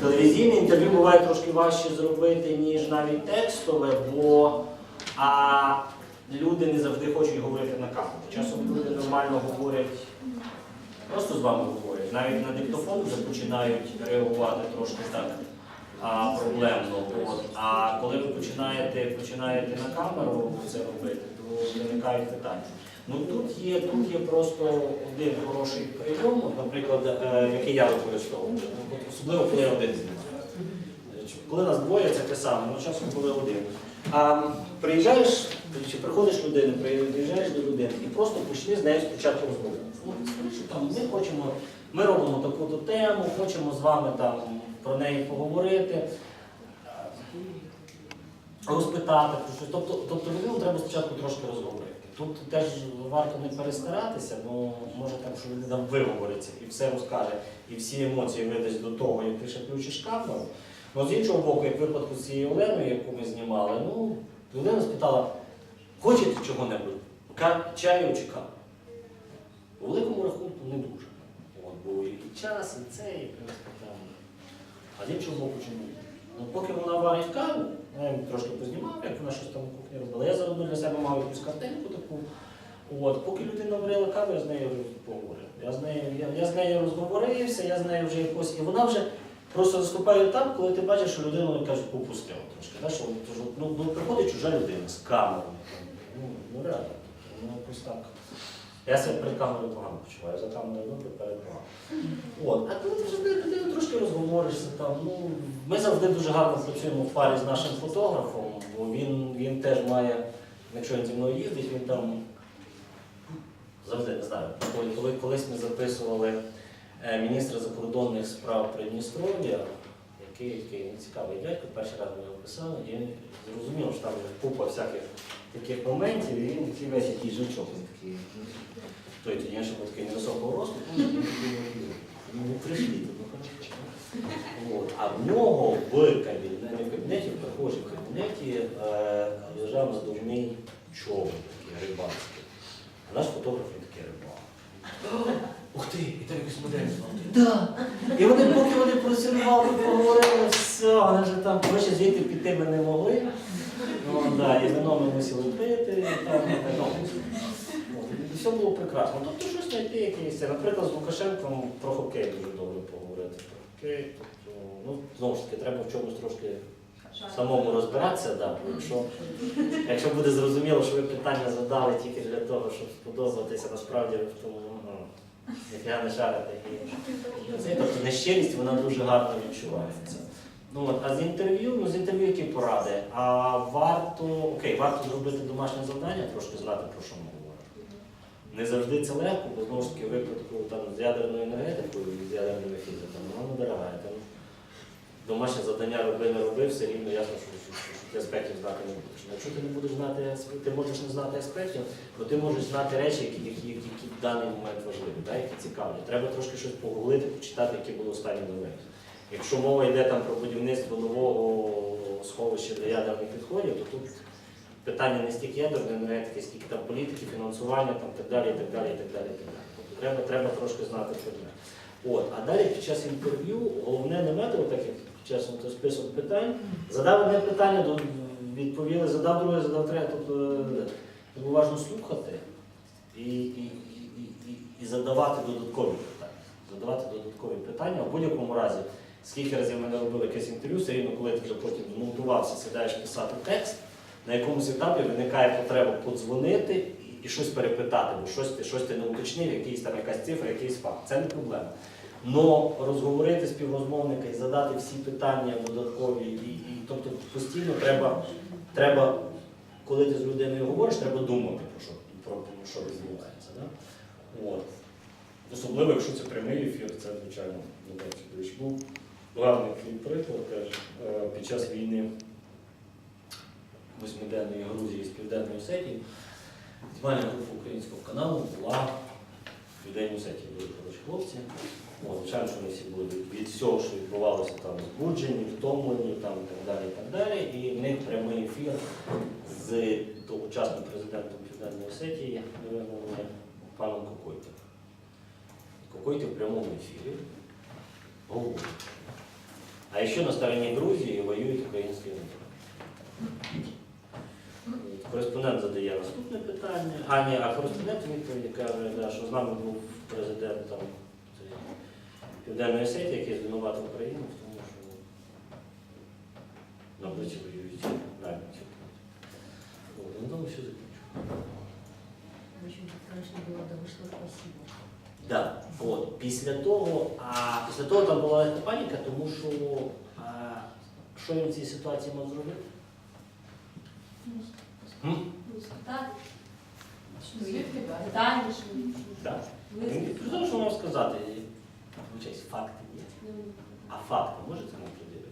Телевізійне інтерв'ю буває трошки важче зробити, ніж навіть текстове, бо а, люди не завжди хочуть говорити на камеру. Часом люди нормально говорять, просто з вами говорять. Навіть на диктофон вже починають реагувати трошки так а, проблемно. От. А коли ви починаєте, починаєте на камеру це робити, то виникають питання. Ну тут є, тут є просто один хороший прийом, наприклад, е, який я використовую, особливо коли я один знімаю. Коли нас двоє, це те саме, ну часом коли один. А приїжджаєш, чи приходиш людини, приїжджаєш до людини і просто почни з нею спочатку розмову. Ну, там ми хочемо, ми робимо таку-то тему, хочемо з вами там про неї поговорити розпитати. Тобто, тобто людину треба спочатку трошки розговорити. Тут теж варто не перестаратися, бо може так, що людина виговориться і все розкаже, і всі емоції видасть до того, як ти ще включиш камеру. Ну, з іншого боку, як випадку з цією Оленою, яку ми знімали, ну, людина спитала, хочете чого-небудь? Чаю чи каву? У великому рахунку не дуже. От, бо і час, і це, і там. А з іншого боку, чому? Ну, поки вона варить каву, я їм трошки познімав, як вона щось там кухні робила. Я заодно для себе мав якусь картинку таку. От, поки людина варила каву, я з нею поговорив. Я з нею, я, я з нею розговорився, я з нею вже якось. І вона вже просто наступає там, коли ти бачиш, що людину кажуть, попустила трошки. Да? Що, ну, ну, приходить чужа людина з камерою. Ну, ну реально, ну якось так. Я себе перед камерою погано почуваю, за камерою добре, перед. От, а коли ти вже з людиною трошки розговоришся там, ну, ми завжди дуже гарно працюємо в парі з нашим фотографом, бо він, він теж має, якщо він зі мною їздить, він там завжди не знаю. Коли, коли колись ми записували е, міністра закордонних справ Придністров'я, який, який цікавий дядько, перший раз ми його писали, і він зрозумів, що там купа всяких таких моментів, і він такий весь якийсь жучок, він такий. Той тоді ще був такий невисокого росту, ну, ну, не прийшли, ну. От. А в нього в кабінеті, не в кабінеті, в прихожій кабінеті е, лежав надувний човен такий рибацький. А наш фотограф він такий рибак. Ух ти, і там якийсь модель знав. Да. І вони, поки вони працювали, поговорили, все, вони вже там коротше, звідти піти ми не могли. Ну, да, і вино ми мусили пити, все було прекрасно. Тобто щось знайти якесь. Наприклад, з Лукашенком про хокей дуже добре поговорити. Про хокей. Тобто, ну, знову ж таки, треба в чомусь трошки самому розбиратися, да, бо якщо, якщо буде зрозуміло, що ви питання задали тільки для того, щоб сподобатися, насправді ви в тому ну, ніфіга не шарите. Тобто нещирість вона дуже гарно відчувається. Ну, от, а з інтерв'ю, ну з інтерв'ю які поради? А варто, окей, варто зробити домашнє завдання, трошки знати, про що ми говоримо. Не завжди це легко, бо знову ж таки випадку там, з ядерною енергетикою, з ядерними фізиками, воно дорога. Там, домашнє завдання роби, не роби, все рівно ясно, що, що, що, ти аспектів знати не будеш. Ну, Якщо ти не будеш знати ти можеш не знати аспектів, то ти можеш знати речі, які, які, які в даний момент важливі, да, які цікаві. Треба трошки щось погуглити, почитати, які були останні новини. Якщо мова йде там про будівництво нового сховища для ядерних відходів, то тут питання не стільки ядерної енергетики, скільки там політики, фінансування, там так далі, і так далі, і так далі. Тобто треба, треба трошки знати предмет. От, а далі під час інтерв'ю головне не метро, так як під час список питань, задав одне питання, відповіли, задав друге, задав третє. Тобто е, тому важливо слухати і, і, і, і, і задавати додаткові питання. Задавати додаткові питання. В будь-якому разі, скільки разів ми не робили якесь інтерв'ю, все рівно, коли ти вже потім змонтувався, сідаєш писати текст, на якомусь етапі виникає потреба подзвонити і щось перепитати, бо щось ти, щось ти не уточнив, якийсь там якась цифра, якийсь факт. Це не проблема. Но розговорити співрозмовника і задати всі питання додаткові, і, і тобто постійно треба, треба, коли ти з людиною говориш, треба думати про що, про, про що відбувається. Да? От. Особливо, якщо це прямий ефір, це звичайно не так такий приклад теж е, під час війни восьмиденної Грузії з Південної Осетії. Знімальна група українського каналу була в Південній Осетії були коротше, хлопці. Звичайно, що вони всі були від- всього, що відбувалося там збуджені, втомлені там, і так далі. І так далі. І в них прямий ефір з тогочасним президентом Південної Осетії, наверное, паном Кокойтом. Кокойте в прямому ефірі говорить. А еще на стороні Грузії воюють українські воїни. Кореспондент задає наступне питання. А, ні, а кореспондент відповіді каже, да, що з нами був президент там, Південної Осетії, який звинуватив Україну в тому, що на обличчі воюють. От, На тому все закінчу. Очень, конечно, было да вышло спасибо. Да, от. Після того, а після того там була легка паніка, тому що а, що він в цій ситуації мав зробити? Так, Звідки далі? Так. Він сказав, що мав сказати. Вибачаюсь, факти є. А факти можете нам придивити?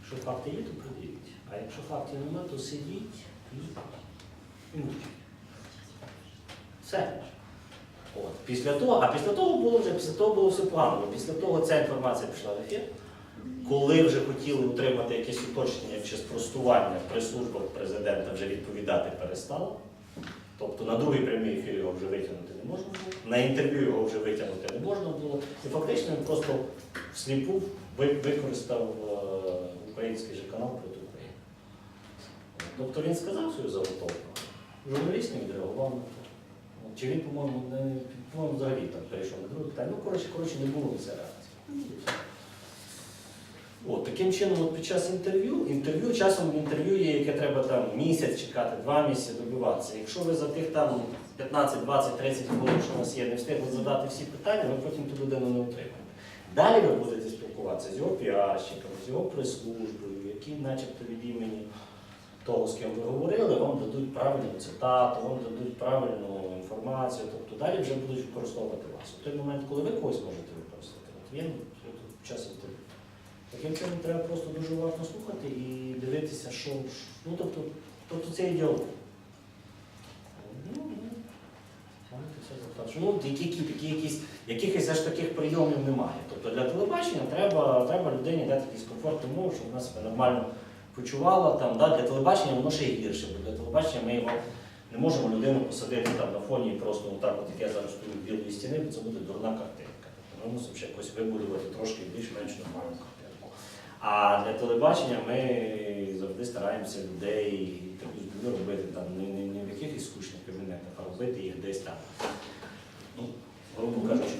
Якщо факти є, то придивіть. А якщо фактів нема, то сидіть і, і. Все. От. Після того, а після того було вже після того було все погано. Після того ця інформація пішла в ефір. Коли вже хотіли отримати якесь уточнення чи спростування при службах президента вже відповідати перестало. Тобто на другий прямий ефір його вже витягнути не можна було, на інтерв'ю його вже витягнути не можна було. І фактично він просто всліпу ви- використав е, український же канал проти України. Тобто він сказав свою заготовку. Журналіст не відреагував на це. Чи він, по-моєму, не по-моєму, взагалі там перейшов на друге питання. Ну, коротше, коротше, не було на це реакції. От, таким чином, от під час інтерв'ю, інтерв'ю, часом інтерв'ю є, яке треба там місяць чекати, два місяці добиватися. Якщо ви за тих там 15, 20, 30 хвилин, що у нас є, не встигли задати всі питання, ви потім ту людину не отримаєте. Далі ви будете спілкуватися з його піарщиком, з його прес-службою, які начебто від імені того, з ким ви говорили, вам дадуть правильну цитату, вам дадуть правильну інформацію, тобто далі вже будуть використовувати вас. У той момент, коли ви когось можете використати, от він от, час інтерв'ю. Таким чином треба просто дуже уважно слухати і дивитися, що. Ну, тобто, тобто це ідеологія. Ну, ну. Ну, якихось аж таких прийомів немає. Тобто для телебачення треба, треба людині дати якийсь комфорт умов, щоб вона себе нормально почувала. Там, да? Для телебачення воно ще й гірше, бо для телебачення ми його не можемо людину посадити там на фоні і просто отак, от як я зараз стою білої стіни, бо це буде дурна картинка. Тобто Ми мусимо ще якось вибудувати трошки більш-менш нормальну картинку. А для телебачення ми завжди стараємося людей зброю робити там не, не, в якихось скучних кабінетах, а робити їх десь там. Ну, грубо кажучи,